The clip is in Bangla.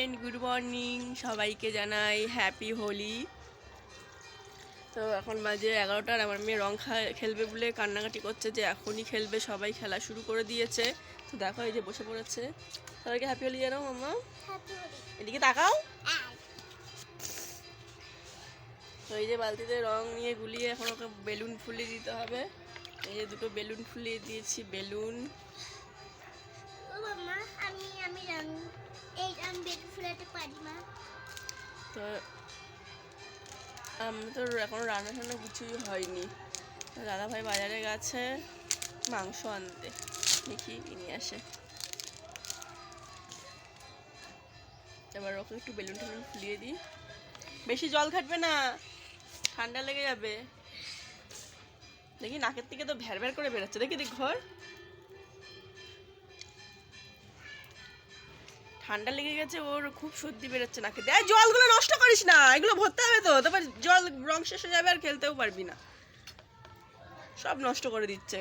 ফ্রেন্ড গুড মর্নিং সবাইকে জানাই হ্যাপি হোলি। তো এখন বাজে এগারোটার আমার মেয়ে রং খেলবে বলে কান্নাকাটি করছে যে এখনই খেলবে সবাই খেলা শুরু করে দিয়েছে। তো দেখো এই যে বসে পড়েছে। সবাইকে হ্যাপি হোলি জানাও মামা এদিকে তাকাও। তো এই যে বালতিতে রং নিয়ে গুলিয়ে এখন ওকে বেলুন ফুলিয়ে দিতে হবে। এই যে দুটো বেলুন ফুলিয়ে দিয়েছি বেলুন। তো, আমি, তো এখনও রান্না টান্না কিছুই হয়নি। তো দাদা ভাই বাজারে গেছে, মাংস আনতে। দেখি কি নিয়ে আসে। এবার ওকে একটু বেলুন টেলুন ফুলিয়ে দিই। বেশি জল খাটবে না, ঠান্ডা লেগে যাবে। দেখি নাকের থেকে তো ভ্যার ভ্যার করে বেরোচ্ছে। দেখি, দেখ, ঘর। ঠান্ডা লেগে গেছে, ওর খুব সর্দি বেরোচ্ছে নাকে। দেয় জলগুলো নষ্ট করিস না, এগুলো ভরতে হবে তো। তারপর জল রং শেষ হয়ে যাবে আর খেলতেও পারবি না। সব নষ্ট করে দিচ্ছে।